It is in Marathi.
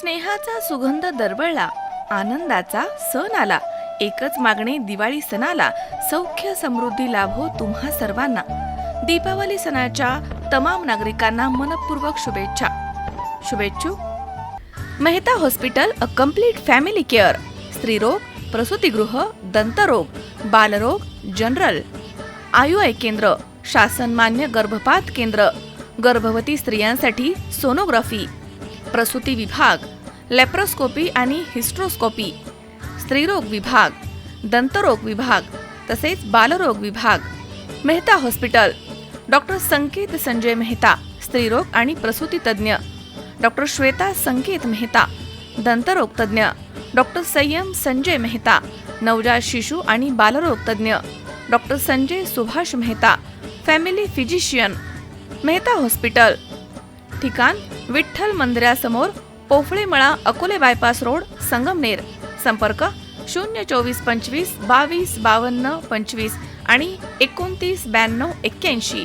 स्नेहाचा सुगंध दरवळला. आनंदाचा सण आला. एकच मागणी दिवाळी सणाला सौख्य समृद्धी लाभो हो तुम्हा सर्वांना. दीपावली सणाच्या तमाम नागरिकांना मनपूर्वक शुभेच्छा. शुभेच्छुक Mehta hospital a complete family care. स्त्रीरोग प्रसूतिगृह दंतरोग बालरोग जनरल. आयुआय केंद्र शासनमान्य गर्भपात केंद्र. गर्भवती स्त्रियांसाठी सोनोग्राफी. प्रसूती विभाग लेप्रोस्कोपी आणि हिस्ट्रोस्कोपी स्त्रीरोग विभाग दंतरोग विभाग तसेच बालरोग विभाग मेहता हॉस्पिटल डॉक्टर संकेत संजय मेहता स्त्रीरोग आणि प्रसूती तज्ज्ञ डॉक्टर श्वेता संकेत मेहता दंतरोग तज्ज्ञ डॉक्टर संयम संजय मेहता नवजात शिशु आणि बालरोग तज्ज्ञ doctor Sanjay Subhash Mehta family physician Mehta hospital ठिकाण विठ्ठल मंदिरासमोर पोफळेमळा अकोले बायपास रोड संगमनेर. संपर्क शून्य चोवीस पंचवीस बावीस बावन्न पंचवीस आणि एकोणतीस ब्याण्णव एक्क्याऐंशी.